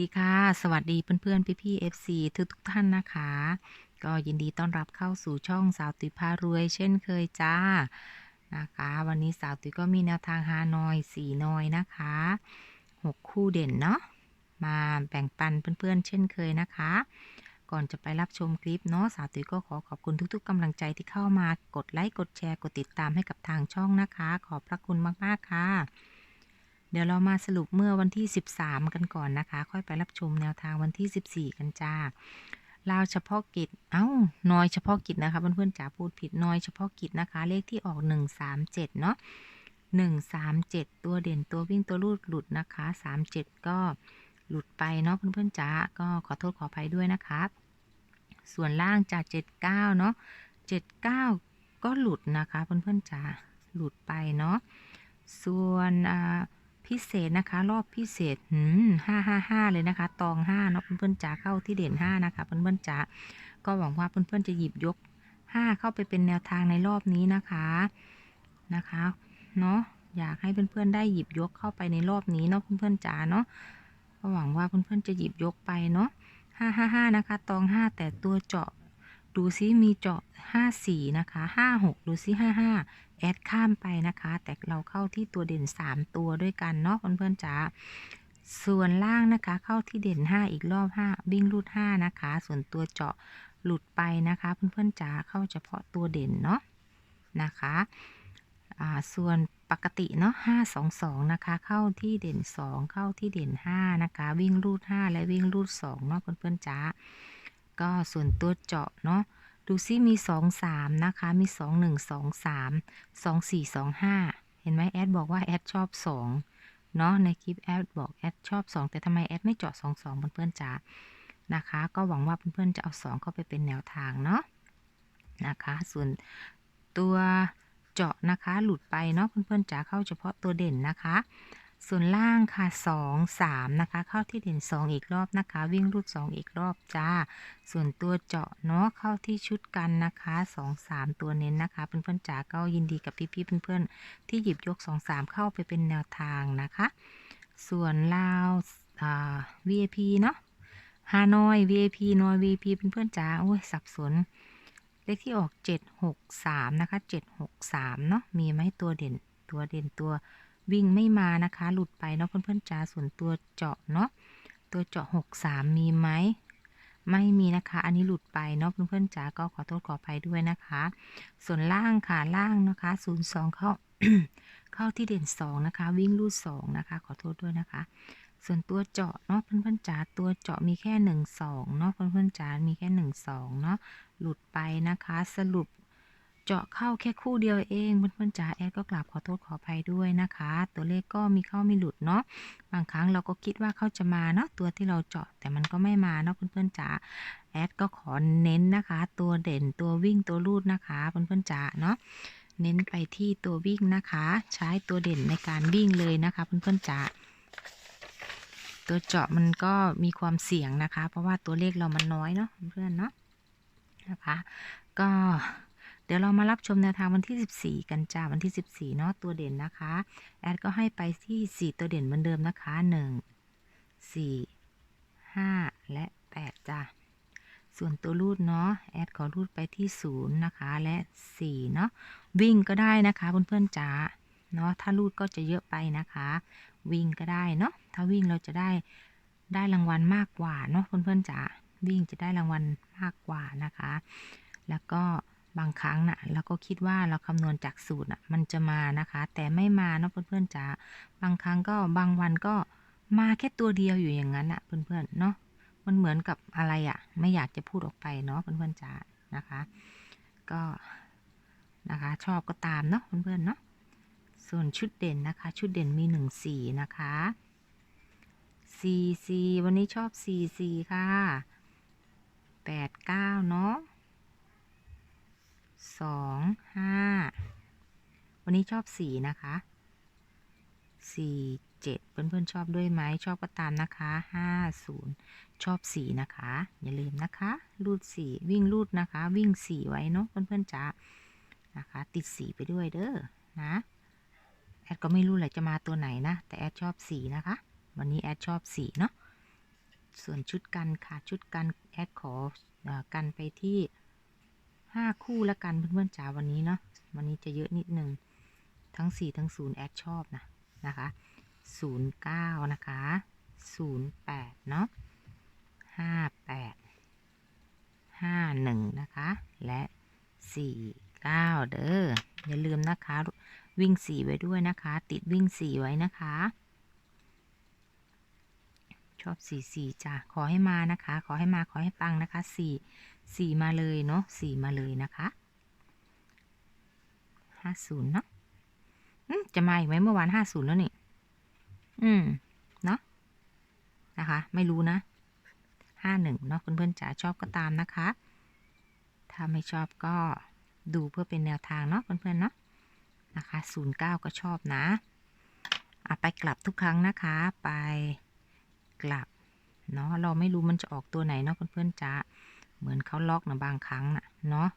ดีค่ะ สวัสดีเพื่อนๆ พี่ๆ FC ทุกทุกท่านนะคะ ก็ยินดีต้อนรับเข้าสู่ช่องสาวตุยพารวย เช่นเคยจ้านะคะ วันนี้สาวตุยก็มีแนวทางฮานอยสี่นอยนะคะหกคู่เด่นเนาะมาแบ่งปันเพื่อนๆ เช่นเคยนะคะ ก่อนจะไปรับชมคลิปเนาะสาวตุยก็ขอขอบคุณทุกๆกำลังใจที่เข้ามากดไลค์กดแชร์กดติดตามให้กับทางช่องนะคะ ขอบพระคุณมากๆค่ะ เดี๋ยวเรามาสรุปเมื่อวันที่ 13 กันก่อนนะคะ ค่อยไปรับชมแนวทางวันที่ 14 กันจ้าลาวเฉพาะกิจ เอ้า น้อยเฉพาะกิจนะคะเพื่อนๆจ๋าพูดผิด น้อยเฉพาะกิจนะคะ เลขที่ออก 137 เนาะ137 ตัวเด่นตัววิ่งตัวรูดหลุดนะคะ 37 ก็หลุดไปเนาะเพื่อนๆจ๋า ก็ขอโทษขออภัยด้วยนะครับส่วนล่างจาก 79 เนาะ79 ก็หลุดนะคะเพื่อนๆจ๋า หลุดไปเนาะ ส่วนอ่า พิเศษนะคะ รอบพิเศษห้าห้าห้าเลยนะคะ ตองห้าเนาะเพื่อนๆจ๋าเข้าที่เด่นห้านะคะเพื่อนๆจ๋าก็หวังว่าเพื่อนๆจะหยิบยกห้าเข้าไปเป็นแนวทางในรอบนี้นะคะนะคะเนาะอยากให้เพื่อนๆได้หยิบยกเข้าไปในรอบนี้เนาะเพื่อนๆจ๋าเนาะก็หวังว่าเพื่อนๆจะหยิบยกไปเนาะห้าห้าห้านะคะ ตองห้าแต่ตัวเจาะ ดูซิมีเจาะห้าสี่นะคะห้าหกดูซิห้าห้าแอดข้ามไปนะคะ แต่เราเข้าที่ตัวเด่น 3 ตัวด้วยกันเนาะเพื่อนๆจ๋าส่วนล่างนะคะเข้าที่เด่น 5 อีกรอบ 5 วิ่งรูด 5 นะคะ ส่วนตัวเจาะหลุดไปนะคะ เพื่อนๆจ๋าเข้าเฉพาะตัวเด่นเนาะนะคะอ่าส่วนปกติเนาะ522 นะคะ เข้าที่เด่น 2 เข้าที่เด่น 5 นะคะ วิ่งรูด 5 และวิ่งรูด 2 เนาะเพื่อนๆจ๋า ก็ส่วนตัวเจาะเนาะดูซิมี 2 3 นะคะ มี 2 1 2 3 2 4 2 5 เห็นไหมแอดบอกว่า แอดชอบ 2 เนาะในคลิปแอดบอก แอดชอบ 2 แต่ทำไมแอดไม่เจาะ 2 2 เพื่อนๆจ๋านะคะ ก็หวังว่าเพื่อนๆจะเอา 2 เข้าไปเป็นแนวทางเนาะนะคะ ส่วนตัวเจาะนะคะหลุดไปเนาะเพื่อนๆจ๋าเข้าเฉพาะตัวเด่นนะคะ ส่วนล่างค่ะ 2 3 นะคะ เข้าที่เด่น 2 อีกรอบนะคะ วิ่งรูด 2 อีกรอบจ้า ส่วนตัวเจาะเนาะเข้าที่ชุดกันนะคะ 2 3 ตัวเน้นนะคะเพื่อนๆจ๋าก็ยินดีกับพี่ๆเพื่อนๆที่หยิบยก 2 3 เข้าไปเป็นแนวทางนะคะ ส่วนลาวอ่า VIP เนาะฮานอย VIP นอย VIP เพื่อนๆจ๋าโอ้ยสับสนเลขที่ออก 763 นะคะ 763 เนาะมีไหมตัวเด่นตัวเด่นตัว วิ่งไม่มานะคะ หลุดไปเนาะเพื่อนๆจ๋าส่วนตัวเจาะเนาะตัวเจาะ63มีไหมไม่มีนะคะ อันนี้หลุดไปเนาะเพื่อนๆจ๋าก็ขอโทษขออภัยด้วยนะคะ ส่วนล่างค่ะล่างนะคะ02เข้าเข้าที่เด่น2นะคะ วิ่งรูด2นะคะ ขอโทษด้วยนะคะ ส่วนตัวเจาะเนาะเพื่อนๆจ๋าตัวเจาะมีแค่1 2เนาะเพื่อนๆจ๋ามีแค่1 2เนาะหลุดไปนะคะ สรุป เจาะเข้าแค่คู่เดียวเองเพื่อนๆจ๋าแอดก็กราบขอโทษขออภัยด้วยนะคะ ตัวเลขก็มีเข้ามีหลุดเนาะบางครั้งเราก็คิดว่าเขาจะมาเนาะตัวที่เราเจาะแต่มันก็ไม่มาเนาะเพื่อนๆจ๋าแอดก็ขอเน้นนะคะ ตัวเด่นตัววิ่งตัวรูดนะคะเพื่อนๆจ๋าเนาะเน้นไปที่ตัววิ่งนะคะ ใช้ตัวเด่นในการวิ่งเลยนะคะเพื่อนๆจ๋าตัวเจาะมันก็มีความเสี่ยงนะคะ เพราะว่าตัวเลขเรามันน้อยเนาะเพื่อนๆเนาะนะคะ ก็ ดี๋ยวเรามารับชมแนวทางวันที่ 14 กันจ้าวันที่ 14เนาะตัวเด่นนะคะ แอดก็ให้ไปที่ 4 ตัวเด่นเหมือนเดิมนะคะ 1 4 5 และ 8 จ้าส่วนตัวรูดเนาะแอดขอรูดไปที่ 0 นะคะ และ 4 เนาะวิ่งก็ได้นะคะเพื่อนๆจ๋าเนาะถ้ารูดก็จะเยอะไปนะคะ วิ่งก็ได้เนาะถ้าวิ่งเราจะได้ได้รางวัลมากกว่าเนาะเพื่อนๆจ๋าวิ่งจะได้รางวัลมากกว่านะคะ แล้วก็างครั้งนะ่ะเราก็คิดว่าเราคำนวณจากสูตรน่ะมันจะมานะคะ แต่ไม่มาเนาะเพื่อนๆจ๋าบางครั้งก็บางวันก็มาแค่ตัวเดียวอยู่อย่างนั้นอะ่ะ เพื่อนๆเนาะมันเหมือนกับอะไรอะ่ะ ไม่อยากจะพูดออกไปเนาะเพื่อนๆจ๋านะคะ ก็นะคะ ชอบก็ตามเนาะเพื่อนๆเนาะส่วนชุดเด่นนะคะ ชุดเด่นมีหนึ่งสีนะคะสีสีวันนี้ชอบสีสีค่ะแปดเก้าเนาะ สองห้าวันนี้ชอบสี่นะคะสี่เจ็ดเพื่อนๆชอบด้วยไหมชอบก็ตามนะคะห้าศูนย์ชอบสี่นะคะ อย่าลืมนะคะ รูดสี่วิ่งรูดนะคะ วิ่งสี่ไว้เนาะเพื่อนๆจ๋านะคะ ติดสีไปด้วยเด้อนะแอดก็ไม่รู้แหละจะมาตัวไหนนะ แต่แอดชอบสีนะคะ วันนี้แอดชอบสีเนาะส่วนชุดกันค่ะชุดกันแอดขออกันไปที่ ห้าคู่ละกันเพื่อนๆจ๋าวันนี้เนาะวันนี้จะเยอะนิดนึงทั้งสี่ทั้งศูนย์แอดชอบนะนะคะศูนย์เก้านะคะศูนย์แปดเนาะห้าแปดห้าหนึ่งนะคะ และสี่เก้าเด้ออย่าลืมนะคะ วิ่งสี่ไว้ด้วยนะคะ ติดวิ่งสี่ไว้นะคะชอบสี่สี่จ้ะ ขอให้มานะคะ ขอให้มา ขอให้ปังนะคะสี่ สี่มาเลยเนาะสี่มาเลยนะคะห้าศูนย์เนาะอืมจะมาอีกไหมเมื่อวานห้าศูนย์แล้วนี่ อืม เนาะนะคะ ไม่รู้นะห้าหนึ่งเนาะเพื่อนๆจ๋าชอบก็ตามนะคะ ถ้าไม่ชอบก็ดูเพื่อเป็นแนวทางเนาะเพื่อนๆเนาะนะคะศูนย์เก้าก็ชอบนะอะไปกลับทุกครั้งนะคะ ไปกลับเนาะเราไม่รู้มันจะออกตัวไหนเนาะเพื่อนๆจ๋า เหมือนเขาล็อกนะบางครั้งนะเนาะ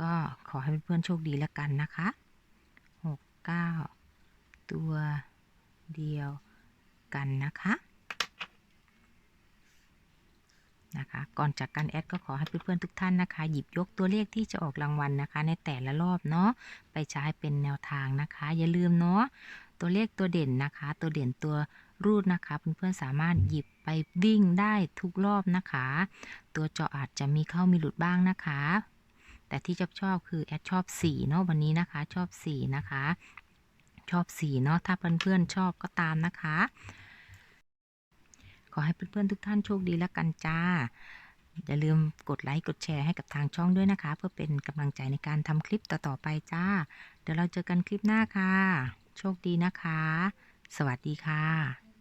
ก็ขอให้เพื่อนๆโชคดีแล้วกันนะคะหกเก้าตัวเดียวกันนะคะนะคะ ก่อนจากการแอดก็ขอให้เพื่อนๆทุกท่านนะคะ หยิบยกตัวเลขที่จะออกรางวัลนะคะ ในแต่ละรอบเนาะไปใช้เป็นแนวทางนะคะ อย่าลืมเนาะตัวเลขตัวเด่นนะคะ ตัวเด่นตัว รูดนะคะ เพื่อนๆสามารถหยิบไปวิ่งได้ทุกรอบนะคะ ตัวเจาะอาจจะมีเข้ามีหลุดบ้างนะคะ แต่ที่ชอบชอบคือแอดชอบ4เนาะวันนี้นะคะ ชอบ4นะคะ ชอบ4เนาะถ้าเพื่อนๆชอบก็ตามนะคะ ขอให้เพื่อนๆทุกท่านโชคดีแล้วกันจ้าอย่าลืมกดไลค์ กดแชร์ให้กับทางช่องด้วยนะคะ เพื่อเป็นกำลังใจในการทำคลิปต่อ ๆ ไปจ้า เดี๋ยวเราเจอกันคลิปหน้าค่ะ โชคดีนะคะ สวัสดีค่ะ